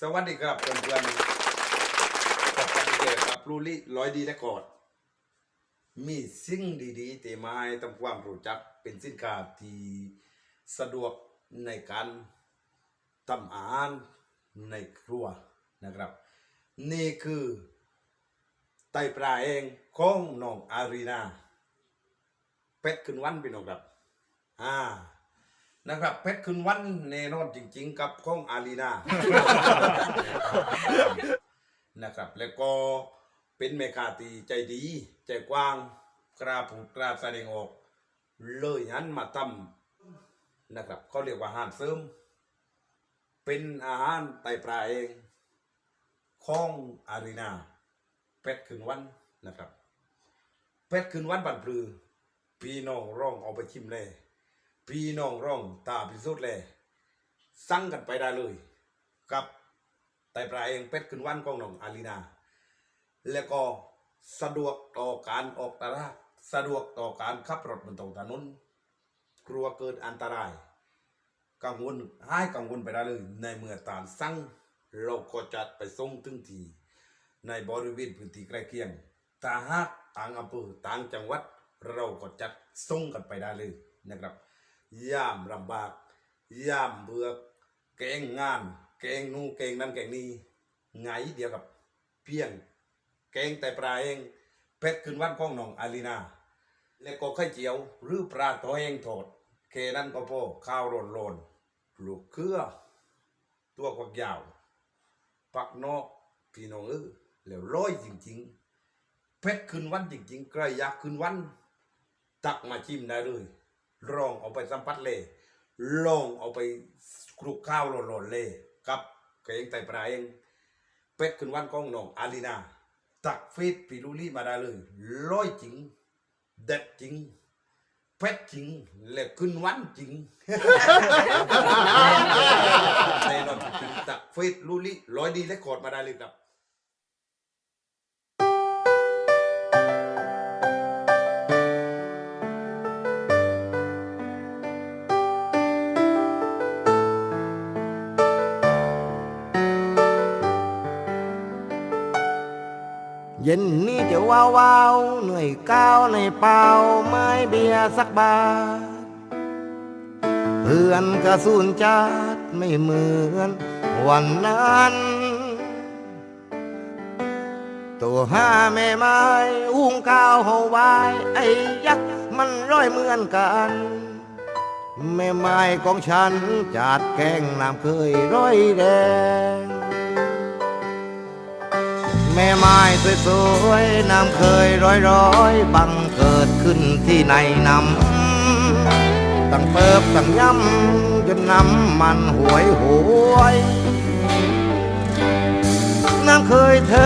สวัสดีครับเพื่อนๆกับกันเจอกับลูลี่ร้อยดีและกอด มีสิ่งดีๆที่มาให้ทำความรู้จักเป็นสินค้าที่สะดวกในการทำอาหารในครัวนะครับ นี่คือไตปลาเองของน้องอารีนาเป็ดขึ้นวันพี่น้องครับอ่า นะครับ เพชรคืนวันแน่นอนจริง ๆ กับของอารีนา นะครับ แล้วก็เป็นเมกาตีใจดี ใจกว้าง กล้าพูดกล้าแสดงออก เลยหันมาทำนะครับ เขาเรียกว่าอาหารเสริม เป็นอาหารไตปลาเองของอารีนาเป็ดคืนวันนะครับเป็ดคืนวันบันปลือ พี่น้องร้องเอาไปชิมเลย พี่น้องร้องตาพิสุทธิ์เลยสั่งกันไปได้เลย กับไต่ปลาเองเป็ดขึ้นวันของน้องอาลีนา แล้วก็สะดวกต่อการออกตลาดสะดวกต่อการขับรถบนท้องถนนกลัวเกิดอันตราย กังวลให้กังวลไปได้เลย ในเมื่อตามสั่งเราก็จัดไปส่งถึงทีในบริเวณพื้นที่ใกล้เคียงถ้าหากต่างอำเภอต่างจังหวัด เราก็จัดส่งกันไปได้เลยนะครับ ย่ามลำบากย่ามเบือกแกงงานแกงนู่นแกงนั่นแกงนี้ไงเดียวกับเพียงแกงแต่ปลาเองเพชรขึ้นวันของนองอาลีนา แล้วก็ไข่เจียว หรือปลาตัวเองทอดแค่นั้นก็พอข้าวโลนๆลูกเครือ ตัวกวักยาว ปักนอกพี่น้องเออแล้วร้อยจริง ๆ เพชรขึ้นวันจริง ๆใครอยากขึ้นวัน ตักมาชิมได้เลย ลองเอาไปสัมผัสเลยลองเอาไปคลุกข้าวหล่นๆเลยกับแกงไตปลาเองเป็ดขึ้นวันของน้องอาลีนา ตักฟีดปีลูลี่มาได้เลยร้อยจริง เด็ดจริงเพชรจริงและขึ้นวันจริงแน่นอนตักฟีดลูลี่ร้อยดีและกอดมาได้เลยครับ เย็นนี้จะว้าวาวเหนื่อยก้าวในเปล่าไม้เบียร์สักบาทเพื่อนกระสุนจัดไม่เหมือนวันนั้นตัวห้าแม่ไม้อุ้งก้าวเฮาวายไอ้ยักษ์มันร้อยเหมือนกันแม่ไม้ของฉันจัดแกงน้ำเคยร้อยแดง แม่ไม้สวยๆน้ำเคยร้อยร้อยๆบังเกิดขึ้นที่ในน้ำตั้งเปิบตั้งย่ำจนน้ำมันหวยหวยน้ำเคยเธอ